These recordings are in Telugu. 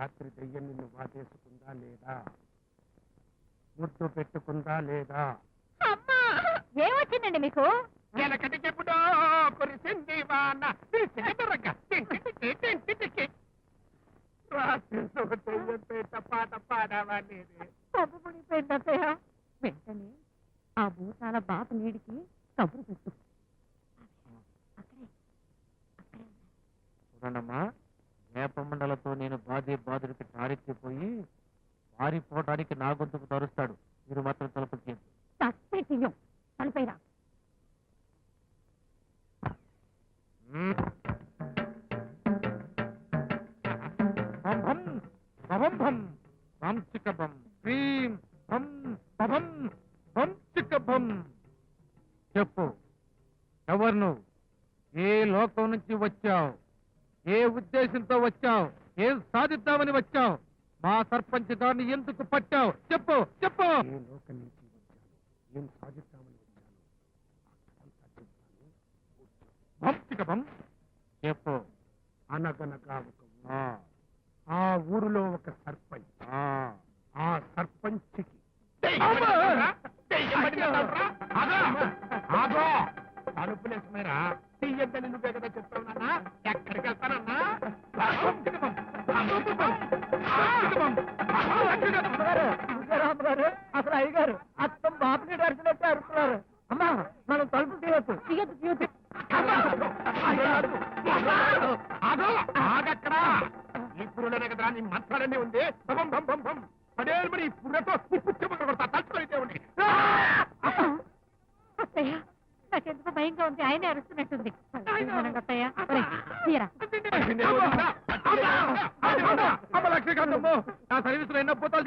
రాత్రి దెయ్యం నిన్ను వాటేసుకుందా లేదా? ముద్దు పెట్టుకుందా లేదా? అమ్మా ఏమొచ్చిందండి మీకు? వెనకటి చెప్పుడో కురిసింది వాన. వెంటనే ఆ భూతాల బాప నీడికి కబురు పెట్టు. అక్కడే అక్కడే చూడండమ్మా. వేపమండలతో నేను బాధే బాధుడికి టారెక్కిపోయి పారిపోవడానికి నా గొంతుకు తరుస్తాడు. మీరు మాత్రం తలుపు తలపైరా. చెప్పు ఎవరు నువ్వు? ఏ లోకం నుంచి వచ్చావు? ఏ ఉద్దేశంతో వచ్చావు ఏం సాధిద్దామని వచ్చావు మా సర్పంచ్ గారిని ఎందుకు పట్టావు చెప్పు చెప్పు ఏ లోకం నుంచి వచ్చాను ఏం సాధిద్దామని వచ్చాను అక్కడంతా చెప్తాను భం చిక్క భం. చెప్పు అనగనగా ఒక ఊరు. ఆ, ఊరిలో ఒక సర్పంచ్ ఆ. సర్పంచ్కి అడుపులేసుమేరా తీయద్దని నువ్వే కదా చెప్తావునా ఎక్కడికి వెళ్తానన్నా అసలు అయ్యగారు అత్తం బాపుని దర్శనం అరుస్తున్నారు.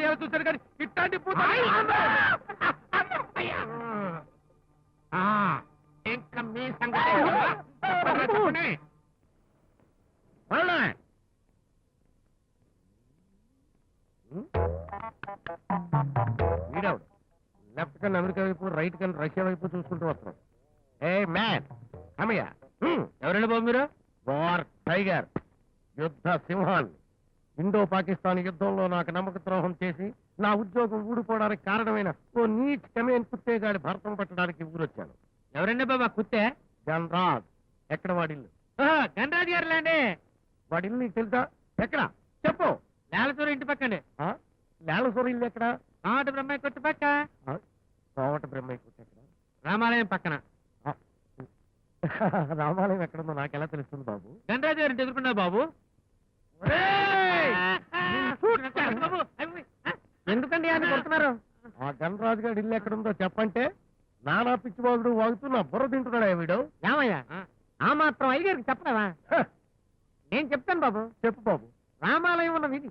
చేయాలని చూశాను కానీ ఇట్లాంటి ఇంకా మీ సంగతి. వీడెవడు లెఫ్ట్ కన్ అమెరికా వైపు రైట్ కన్ రష్యా వైపు చూసుకుంటూ వస్తున్నాం ఏ మ్యాన్ కమయ్య. ఎవరండి బాబు మీరు? వార్ టైగర్ యుద్ధ సింహాన్ ఇండో పాకిస్తాన్ యుద్ధంలో నాకు నమ్మక ద్రోహం చేసి నా ఉద్యోగం ఊడిపోవడానికి కారణమైన ఓ నీచ్ కమేన్ కుత్తేగాడి భర్తం పట్టడానికి ఊరొచ్చాను. ఎవరండి బాబా కుత్తే? గన్రాజ్ ఎక్కడ వాడిల్లు? గన్రాజ్ గారు లేండి వాడిల్లు నీకు తెలుసా? ఎక్కడ? చెప్పు. నేలసూరు ఇంటి పక్కండి. నేలసూరు ఇల్లు ఎక్కడ? కోమట బ్రహ్మయ్య కొట్టు పక్క. కోమట బ్రహ్మయ్య కొట్టు ఎక్కడ? రామాలయం పక్కన. రామాలయం ఎక్కడుందో నాకెలా తెలుస్తుంది బాబు? గణరాజు గారు ఎదుర్కొన్నా బాబు. ఎందుకండి అని కొడుతున్నారు? ఆ గణరాజు గారి ఇల్లు ఎక్కడుందో చెప్పంటే నానా పిచ్చిబాబుడు వాగుతూ నా బుర్ర తింటున్నాడా వీడు? ఏమయ్యా? ఆ. మాత్రం అయ్యగారికి చెప్పలేవా? నేను చెప్తాను బాబు. చెప్పు బాబు. రామాలయం ఉన్న వీధి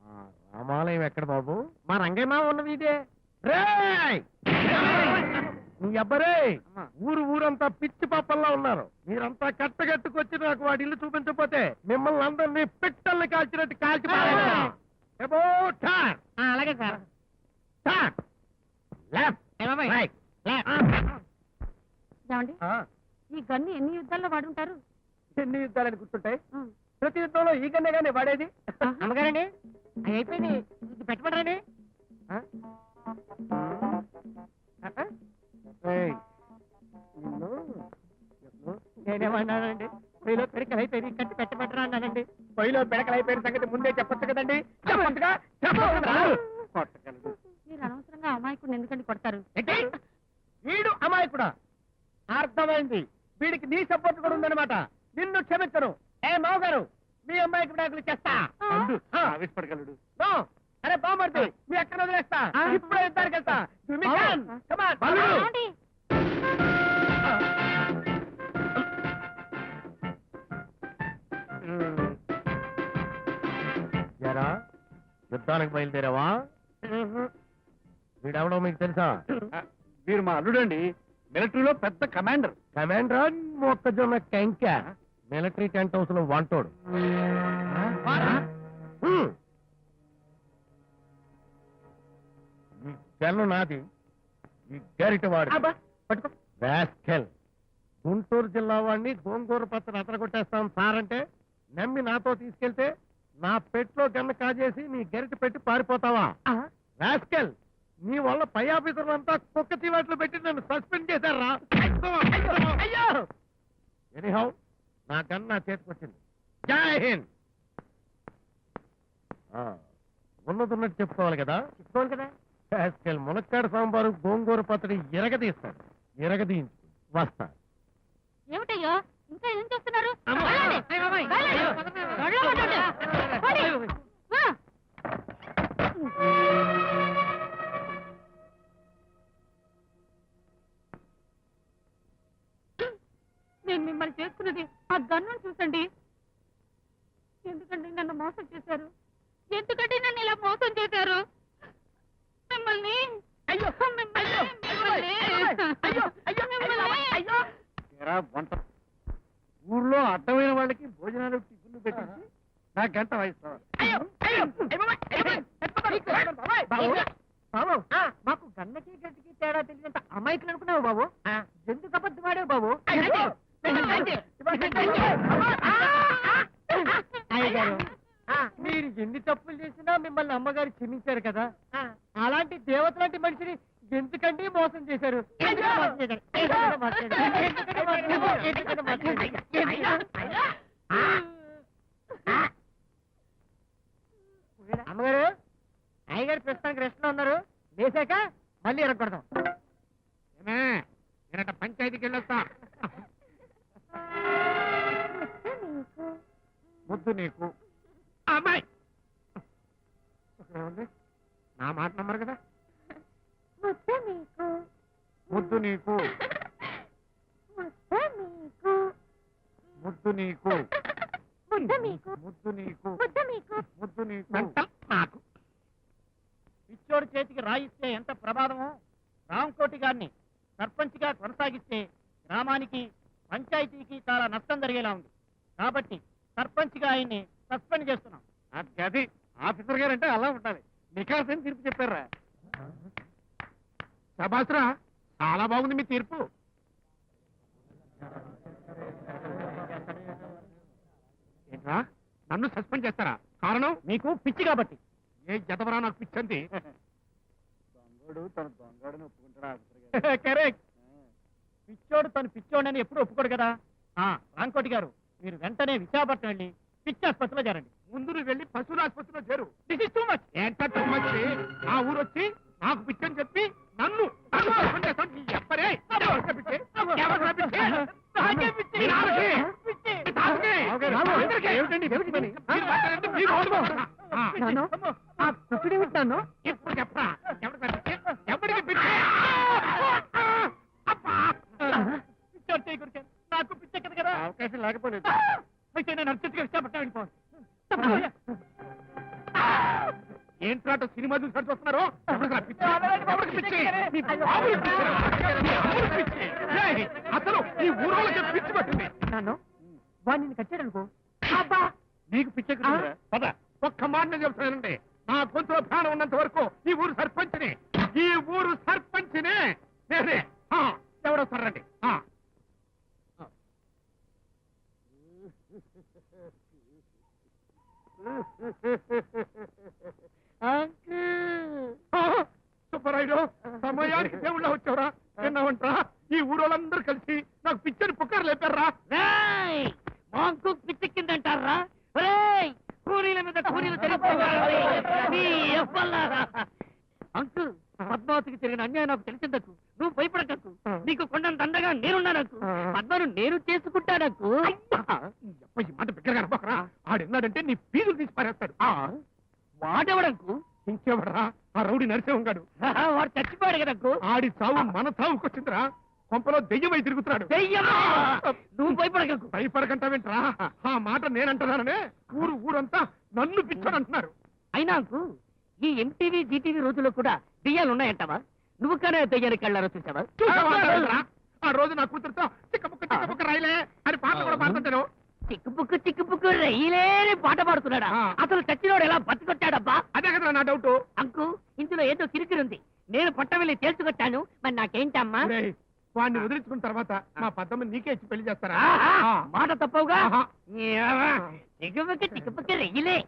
ఆ, రామాలయం ఎక్కడ బాబు? మా రంగయ్య ఉన్న వీధే రేయ్! నీ అబ్బరే ఊరు ఊరంతా పిచ్చి పాపల్లా ఉన్నారు. మీరంతా కట్టగట్టుకొచ్చి నాకు వాడి ఇల్లు చూపించకపోతే మిమ్మల్ని అందరినీ పిట్టల్ని కాల్చినట్టు కాల్చి. అలాగే సార్. టర్న్. లెఫ్ట్. రైట్. ఏమండి? ఆ, ఈ గన్ను ఎన్ని యుద్ధాల్లో వాడుంటారు? ఎన్ని యుద్ధాలని గుర్తుంటాయి. ప్రతి యుద్ధంలో ఈ గన్నే కానీ వాడేది? అమ్మగారండి అయిపోయింది. ఇది పెట్టబడరండి ఏయ్, నేనేమన్నానండి? మీలో పెరికలు అయిపోయింది కట్టి పెట్టబడరా అన్నానండి. పొయ్యిలో పిడకలు అయిపోయిన సంగతి ముందే చెప్పొచ్చు కదండి. చెప్పొచ్చుగా. మీరు అనవసరంగా అమాయకుడిని ఎందుకండి కొడతారు? ఏంటి? వీడు అమాయకుడా? అర్థమైంది. వీడికి నీ సపోర్ట్ కూడా ఉందన్నమాట. నిన్ను క్షమించను. ఏ మావగారు మీ అమ్మాయికి విడాకులు చేస్తా అందు, ఆ. ఆవేశపడగలడు. నో. అరే బామ్మర్ది మీ ఎక్కడ వదిలేస్తా. ఇప్పుడే యుద్ధానికి వెళ్తా? ఎరా? యుద్ధానికి బయలుదేరావా? వీడెవడో మీకు తెలుసా? వీరు మా అల్లుడండి. మిలిటరీలో పెద్ద కమాండర్. కమాండర్ మొక్కజొన్న కంక. మిలిటరీ టెంట్ హౌస్లో వంటోడు సెల్ నాది. ఈ వాడు వ్యాస్కెల్ గుంటూరు జిల్లా వాడిని గోంగూర పచ్చడి అతరగొట్టేస్తాం సార్ అంటే నమ్మి నాతో తీసుకెళ్తే నా పెట్లో గన్న కాజేసి నీ గరిట పెట్టి పారిపోతావా? వ్యాస్కెల్ నీ వల్ల పై ఆఫీసర్ అంతా కుక్క తీవాట్లు పెట్టి నన్ను సస్పెండ్ చేశారా? ఎనీహౌ నా గన్ నా చేతికొచ్చింది. ఉన్నది ఉన్నట్టు చెప్పుకోవాలి కదా? చెప్పుకోవాలి కదా? రాస్కెల్ మునక్కాడ సాంబారు గోంగూర పచ్చడి ఎరగదీస్తాడు ఎరగదీయించు వస్తా ఏమిటయ్యో? ఇంకా ఏం చేస్తున్నారు. నేను మిమ్మల్ని చేసుకున్నది ఆ గన్ను చూసండి. ఎందుకండి నన్ను మోసం చేశారు? ఎందుకంటే నన్ను ఇలా మోసం చేశారు? ఎరా వంట? ఊర్లో అడ్డమైన వాళ్ళకి భోజనాలు టిఫిన్లు పెట్టించి నా గంట. బాబు. మాకు గన్నకి గడ్డికి తేడా తెలియదంత అమాయకులు అనుకున్నావు బాబు? ఎందుకు అబద్ధం ఆడావు బాబు? అయ్యగారు. మీరు ఎన్ని తప్పులు చేసినా మిమ్మల్ని అమ్మగారు క్షమించారు కదా. అలాంటి దేవత లాంటి మనిషిని ఎందుకండి మోసం చేశారు? అమ్మగారు అయ్యగారు ప్రస్తుతానికి రెస్ట్లో ఉన్నారు. వేసాక మళ్ళీ ఎరగొడదాం. ఏమే? నేనట పంచాయతీకి వెళ్ళొస్తా. ముద్దు నీకు. అమ్మాయి? నా మాట నమ్మరు కదా? ముద్దు నీకు. ముద్ద నీకు. ముద్ద మీకు ముద్దు నీకు. ముద్ద మీకు ముద్దు నీకు. నాకు. పిచ్చోడి చేతికి రాయిస్తే ఎంత ప్రమాదమో రాంకోటి గారిని సర్పంచ్గా కొనసాగిస్తే గ్రామానికి పంచాయతీకి చాలా నష్టం జరిగేలా ఉంది. కాబట్టి సర్పంచ్గా ఆయన్ని సస్పెండ్ చేస్తున్నాం. అది అది ఆఫీసర్ గారు అంటే అలా ఉండాలి. నికాసని తీర్పు చెప్పారా? శబాస్రా చాలా బాగుంది మీ తీర్పు. ఏంట్రా? నన్ను సస్పెండ్ చేస్తారా? కారణం? మీకు పిచ్చి కాబట్టి. ఏ జతవరా నాకు పిచ్చంది దొంగడు తన దొంగడని ఒప్పుకుంటాడా కరెక్ట్. పిచ్చోడు తను పిచ్చోడని ఎప్పుడు ఒప్పుకోడు కదా. ఆ రాంకోటి గారు మీరు వెంటనే విశాఖపట్నం వెళ్ళి పిచ్చి ఆసుపత్రిలో చేరండి. ముందు నువ్వు వెళ్ళి పశువుల ఆసుపత్రిలో చేరు. దిస్ ఇస్ టూ మచ్ ఏంటో వచ్చి నా ఊరు వచ్చి నాకు పిచ్చని అసలు ఈ ఊరోళ్ళకి పిచ్చి పట్టింది నన్ను వాడిని కట్టాడనుకో అబ్బా నీకు పిచ్చెక్కుతుందిరా పద ఒక్క మాట నేను చెప్తానండి నా గొంతులో ప్రాణం ఉన్నంత వరకు ఈ ఊరు సర్పంచ్ని. ఈ ఊరు సర్పంచ్ని. నేనే ఎవడో సర్రండి ఆ. ఆ, సుబ్బరాయుడు సమయానికి దేవుళ్ళ వచ్చావురా. విన్నావంటరా? ఈ ఊరోళ్ళందరూ కలిసి నువ్వు భయపడకకు భయపడకంటావేంట్రా? ఆ మాట నేనంటున్నాననే ఊరు ఊరంతా నన్ను పిచ్చాడు అంటున్నారు. అయినా అంకు ఈ ఎంటీవీ జీటీవీ రోజుల్లో కూడా దెయ్యాలు ఉన్నాయంటావా నువ్వు కానీ దెయ్యానికి వెళ్ళారో చూసావా? ఆ రోజు నా కూతురుతో చిక్కబుక్క చిక్కబుక్క రాయలే అని పాట కూడా పాడుతుంటాను. చిక్కుపుక్కు చిక్కుపుక్కు రైలేని పాట పాడుతున్నాడా. అసలు చచ్చినోడు ఎలా బతికొచ్చాడబ్బా? అదే కదా నా డౌట్. అంకు ఇందులో ఏదో కిరికిరుంది నేను పొట్ట వెళ్ళి తేల్చుకొచ్చాను. మరి నాకేంటమ్మా? వాడిని వదిలించుకున్న తర్వాత మా పద్దమ్మ నీకే ఇచ్చి పెళ్ళి చేస్తారా. మాట తప్పవుగా? రెయ్యిలే.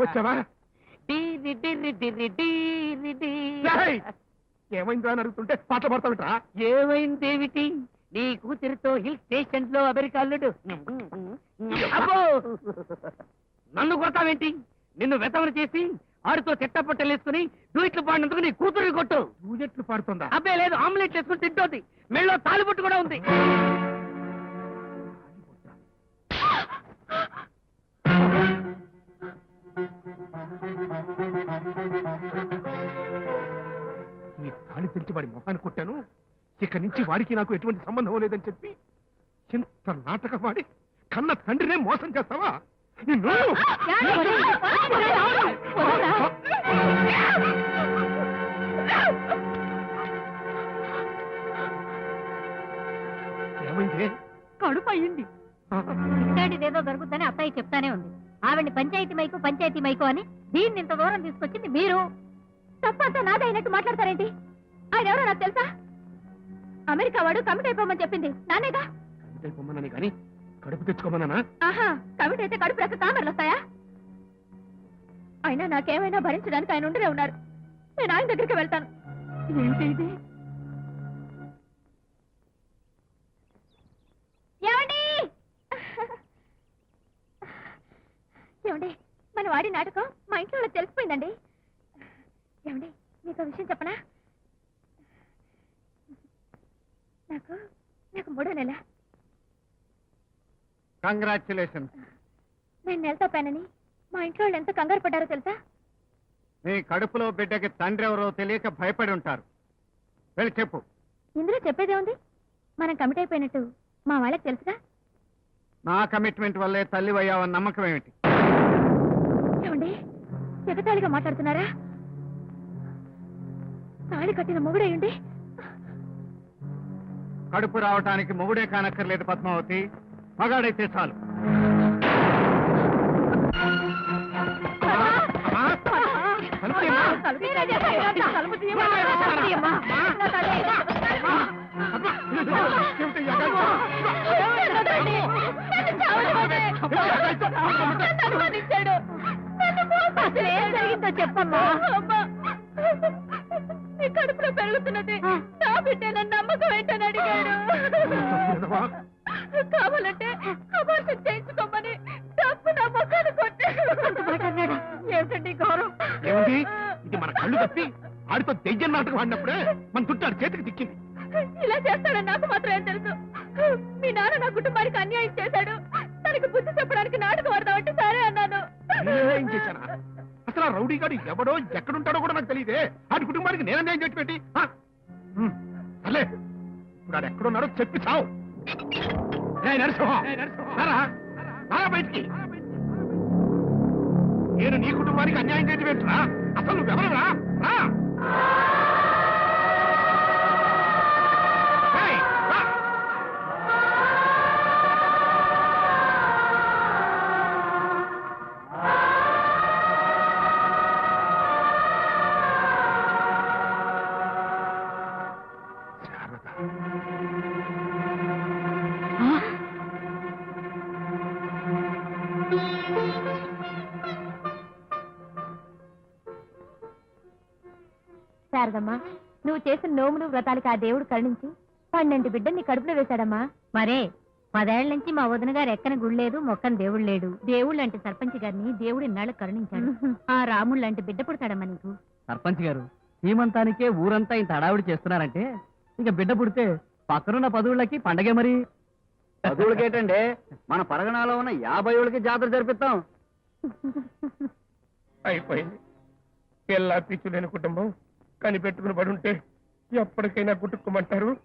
వచ్చావా. ఏయ్! ఏమైందిరా అని అడుగుతుంటే పాటలు పడతావిట్రా? ఏమైందేమిటి? నీ కూతురితో హిల్ స్టేషన్లో అమెరికాల్లుడు అబ్బో! నన్ను కొడతావేంటి? నిన్ను వెతవరు చేసి ఆడితో చెట్టపట్టలేసుకుని డూయిట్లు పాడినందుకు నీ కూతురు కొట్టు. పూజెట్లు పాడుతుందా? అబ్బే లేదు ఆమ్లెట్ వేసుకుని తింటోంది. మెళ్ళో తాలిబొట్టు కూడా ఉంది. ఈ తాళి తెంచి వాడి మొహాన్ని కొట్టాను. ఇక నుంచి వాడికి నాకు ఎటువంటి సంబంధం లేదని చెప్పి ఇంత నాటకం వాడి కన్న తండ్రినే మోసం చేస్తావా నిన్ను ఏమైంది కడుపు అయ్యింది జరుగుతుందని అత్తయ్య చెప్తానే ఉంది ఆవిడ్ని పంచాయతీ మైకు పంచాయతీ మైకు అని దీన్ని ఇంత దూరం తీసుకొచ్చింది మీరు తప్పంతా నాదైనట్టు మాట్లాడతారేంటి ఆయన ఎవరో నాకు తెలుసా అమెరికా వాడు కమిట్ అయిపోమని చెప్పింది. నానేగా కానీ కడుపు తెచ్చుకోమన్నానా? ఆహా కమిట్ అయితే కడుపు కామర్లు వస్తాయా? అయినా నాకేమైనా భరించడానికి ఆయన ఉండనే ఉన్నారు. నేను ఆయన దగ్గరికి వెళ్తాను. ఏంటి ఇది? ఏమండి? మన వాడి నాటకం మా ఇంట్లో తెలిసిపోయిందండి. ఏమండి మీకు విషయం చెప్పనా? నాకు నాకు మూడో నెల. కంగ్రాచులేషన్ నేను నెలతో పైనని మా ఇంట్లో వాళ్ళు ఎంత కంగారు పడ్డారో తెలుసా? నీ కడుపులో బిడ్డకి తండ్రి ఎవరో తెలియక భయపడి ఉంటారు. వెళ్ళి చెప్పు. ఇందులో చెప్పేదే ఉంది మనం కమిట్ అయిపోయినట్టు మా వాళ్ళకి తెలుసుగా? నా కమిట్మెంట్ వల్లే తల్లి అయ్యావన్న నమ్మకం ఏమిటి? ఏమండి? ఎగతాళిగా మాట్లాడుతున్నారా? తాళి కట్టిన మొగుడయ్యండి కడుపు రావటానికి మొగుడే కానక్కర్లేదు పద్మావతి. మగాడైతే చాలు. చెప్పమ్మా కడుపులో పెరుగుతున్నది. నా బిడ్డ నమ్మకం ఏంటో అబార్షన్ చేయించుకోమని డబ్బు నా మొక్కను కొట్టాడు ఏమిటండి గౌరవం ఏమిటి ఇది మన కళ్ళు తప్పి ఆడితో దెయ్యం నాటకం ఆడినప్పుడే మన చుట్టాడు చేతికి దిక్కింది. ఇలా చేస్తాడని నాకు మాత్రం ఏం తెలుసు. మీ నాన్న నా కుటుంబానికి అన్యాయం చేశాడు. తనకి బుద్ధి చెప్పడానికి నాటకం ఆడదామంటే సరే అన్నాను. నేనేం చేశానా? అసలు ఆ రౌడీ గాడు ఎవడో ఎక్కడుంటాడో కూడా నాకు తెలియదే. ఆడి కుటుంబానికి నేనే చేసి పెట్టి సర్లే ఇప్పుడు ఆడు ఎక్కడున్నాడో చెప్పి చావు. బయటికి. నేను నీ కుటుంబానికి అన్యాయం చేసి పెట్టురా అసలు నువ్వెవరురా శారదమ్మా నువ్వు చేసిన నోములు వ్రతాలకి ఆ దేవుడు కరుణించి పన్నెండు బిడ్డని కడుపులో వేశాడమ్మా. మరే పదేళ్ళ నుంచి మా వదిన గారు ఎక్కని గుళ్ళేదు మొక్కని దేవుడు లేడు. దేవుడు లాంటి సర్పంచ్ గారిని దేవుడు ఇన్నాళ్ళు కరుణించాడు. ఆ రాముడు లాంటి బిడ్డ పుడతాడమ్మా నీకు. సర్పంచ్ గారు సీమంతానికే ఊరంతా ఇంత హడావిడి చేస్తున్నారంటే ఇంకా బిడ్డ పుడితే పక్కనున్న పదువులకి పండగే మరి? చదువులకేటండి మన పరగణాలో ఉన్న యాభై ఏళ్ళకి జాతర జరిపిస్తాం. అయిపోయింది. పిల్ల పిచ్చు లేని కుటుంబం. కనిపెట్టుకుని పడుంటే ఎప్పటికైనా గుట్టుకోమంటారు.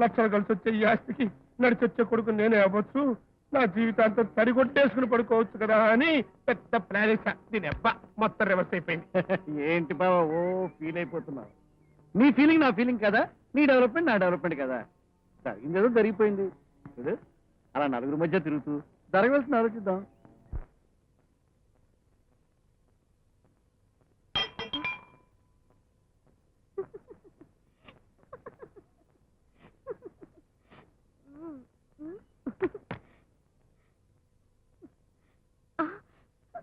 లక్షలు కలిసి వచ్చే ఈ ఆస్తికి నడిచొచ్చే కొడుకు నేనే అవ్వచ్చు. నా జీవితాంతం తడిగొట్టేసుకుని పడుకోవచ్చు కదా అని పెద్ద ప్లాన్ వేసా. దీని అబ్బా మొత్తం రివర్స్ అయిపోయింది. ఏంటి బాబా ఓ ఫీల్ అయిపోతున్నావు. నీ ఫీలింగ్ నా ఫీలింగ్ కదా నీ డెవలప్మెంట్ నా డెవలప్మెంట్ కదా. ఇంకేదో జరిగిపోయింది. అలా నలుగురు మధ్య తిరుగుతూ జరగవలసిన ఆలోచిద్దాం.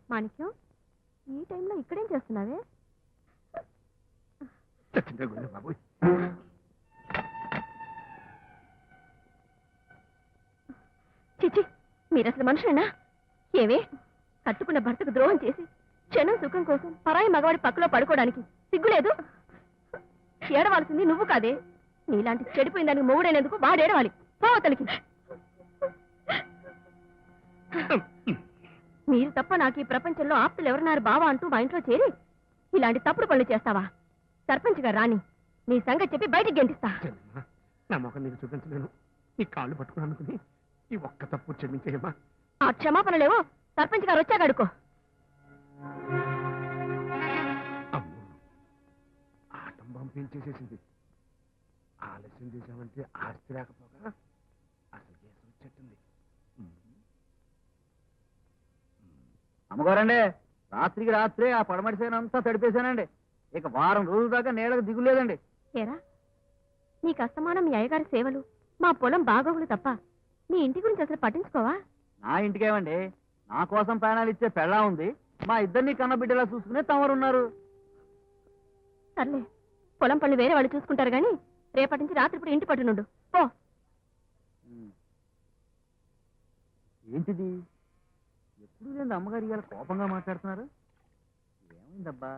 మాణిక్యం ఈ టైంలో ఇక్కడేం చేస్తున్నావే? బాబోయ్. చిచి మీరు అసలు మనుషులేనా? ఏవే కట్టుకున్న భర్తకు ద్రోహం చేసి క్షణం సుఖం కోసం పరాయి మగవాడి పక్కలో పడుకోవడానికి సిగ్గులేదు ఏడవలసింది నువ్వు కాదే. నీలాంటి చెడిపోయిన దానికి మొగుడైనందుకు వాడేడవాలి. పోవతలకి మీరు తప్ప నాకు ఈ ప్రపంచంలో ఆప్తులు ఎవరున్నారు బావా అంటూ మా ఇంట్లో చేరి? ఇలాంటి తప్పుడు పనులు చేస్తావా? సర్పంచ్ గారు రాని నీ సంగతి చెప్పి బయటికి గెంటిస్తా చెల్లెమ్మా, నా మొఖం నీకు చూపించలేను. నీ కాళ్ళు పట్టుకుని అనుకుని ఈ ఒక్క తప్పు క్షమించేయమ్మా. ఆ క్షమాపణలేవో సర్పంచ్ గారు వచ్చాక అడుకో ఆలస్యం చేశామంటే ఆస్తి లేకపోగా అసలు కేసు వచ్చేట్టుంది. అమ్మగారండి రాత్రికి రాత్రే ఆ పడమడిసేనంతా తడిపేశానండి. ఇక వారం రోజుల దాకా నీడకు దిగులేదండి ఏరా నీకు అస్తమానం మీ అయ్యగారి సేవలు మా పొలం బాగోగులు తప్ప నీ ఇంటి గురించి అసలు పట్టించుకోవా? నా ఇంటికేమండి నా కోసం ప్రాణాలు ఇచ్చే పెళ్ళా ఉంది. మా ఇద్దరిని కన్నబిడ్డలా చూసుకునే తమరున్నారు. సర్లే పొలం పనులు వేరే వాళ్ళు చూసుకుంటారు గాని రేపటి నుంచి రాత్రి ఇప్పుడు ఇంటి పట్టునుండు. పో. ఏంటిది? మీరేంత అమ్మగారు ఇవాళ కోపంగా మాట్లాడుతున్నారు? ఏమైందబ్బా?